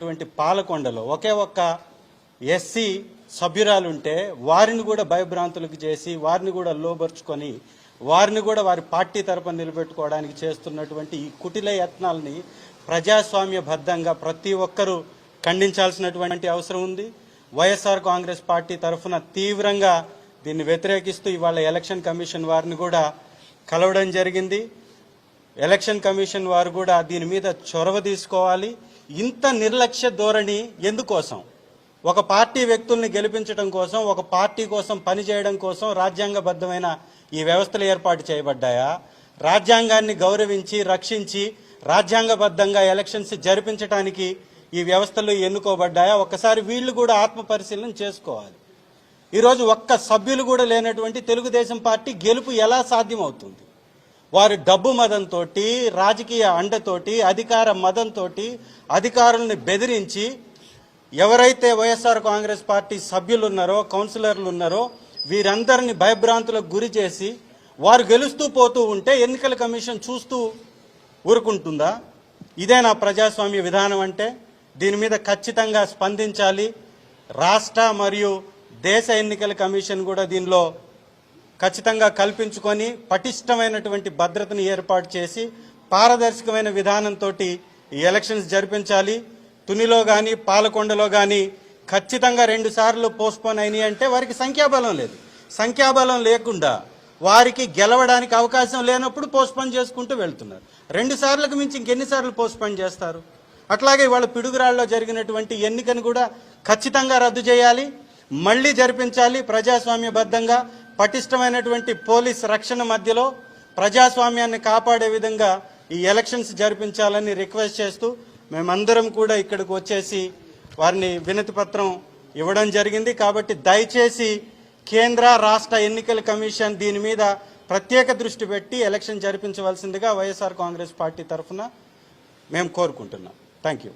అటువంటి పాలకొండలో ఒకే ఒక్క ఎస్సీ సభ్యురాలుంటే వారిని కూడా భయభ్రాంతులకు చేసి వారిని కూడా లోబర్చుకొని వారిని కూడా వారి పార్టీ తరపున నిలబెట్టుకోవడానికి చేస్తున్నటువంటి ఈ కుటిల యత్నాల్ని ప్రజాస్వామ్యబద్ధంగా ప్రతి ఒక్కరూ ఖండించాల్సినటువంటి అవసరం ఉంది. వైఎస్ఆర్ కాంగ్రెస్ పార్టీ తరఫున తీవ్రంగా దీన్ని వ్యతిరేకిస్తూ ఇవాళ ఎలక్షన్ కమిషన్ వారిని కూడా కలవడం జరిగింది. ఎలక్షన్ కమిషన్ వారు కూడా దీని మీద చొరవ తీసుకోవాలి. ఇంత నిర్లక్ష్య ధోరణి ఎందుకోసం? ఒక పార్టీ వ్యక్తుల్ని గెలిపించడం కోసం ఒక పార్టీ కోసం పనిచేయడం కోసం రాజ్యాంగబద్ధమైన ఈ వ్యవస్థలు ఏర్పాటు చేయబడ్డాయా? రాజ్యాంగాన్ని గౌరవించి రక్షించి రాజ్యాంగబద్ధంగా ఎలక్షన్స్ జరిపించడానికి ఈ వ్యవస్థలు ఎన్నుకోబడ్డాయా? ఒక్కసారి వీళ్ళు కూడా ఆత్మ పరిశీలన చేసుకోవాలి. ఈరోజు ఒక్క సభ్యులు కూడా లేనటువంటి తెలుగుదేశం పార్టీ గెలుపు ఎలా సాధ్యమవుతుంది? వారి డబ్బు మదంతో రాజకీయ అండతోటి అధికార మదంతో అధికారులను బెదిరించి ఎవరైతే వైఎస్ఆర్ కాంగ్రెస్ పార్టీ సభ్యులు ఉన్నారో కౌన్సిలర్లు ఉన్నారో వీరందరిని భయభ్రాంతులకు గురి చేసి వారు గెలుస్తూ పోతూ ఉంటే ఎన్నికల కమిషన్ చూస్తూ ఊరుకుంటుందా? ఇదే నా ప్రజాస్వామ్య విధానం అంటే దీని మీద ఖచ్చితంగా స్పందించాలి. రాష్ట్ర మరియు దేశ ఎన్నికల కమిషన్ కూడా దీనిలో ఖచ్చితంగా కల్పించుకొని పటిష్టమైనటువంటి భద్రతను ఏర్పాటు చేసి పారదర్శకమైన విధానంతో ఎలక్షన్స్ జరిపించాలి. తునిలో కానీ పాలకొండలో కానీ ఖచ్చితంగా రెండు సార్లు పోస్ట్పోన్ అయినాయి అంటే వారికి సంఖ్యాబలం లేదు. సంఖ్యాబలం లేకుండా వారికి గెలవడానికి అవకాశం లేనప్పుడు పోస్ట్పోన్ చేసుకుంటూ వెళ్తున్నారు. రెండు సార్లకు మించి ఇంకెన్నిసార్లు పోస్ట్పోన్ చేస్తారు? అట్లాగే వాళ్ళ పిడుగురాళ్ళలో జరిగినటువంటి ఎన్నికను కూడా ఖచ్చితంగా రద్దు చేయాలి. మళ్ళీ జరిపించాలి ప్రజాస్వామ్యబద్ధంగా. పటిష్టమైనటువంటి పోలీస్ రక్షణ మధ్యలో ప్రజాస్వామ్యాన్ని కాపాడే విధంగా ఈ ఎలక్షన్స్ జరిపించాలని రిక్వెస్ట్ చేస్తూ మేమందరం కూడా ఇక్కడికి వచ్చేసి వారిని వినతి పత్రం ఇవ్వడం జరిగింది. కాబట్టి దయచేసి కేంద్ర రాష్ట్ర ఎన్నికల కమిషన్ దీని మీద ప్రత్యేక దృష్టి పెట్టి ఎలక్షన్ జరిపించవలసిందిగా వైఎస్ఆర్ కాంగ్రెస్ పార్టీ తరఫున మేము కోరుకుంటున్నాం. Thank you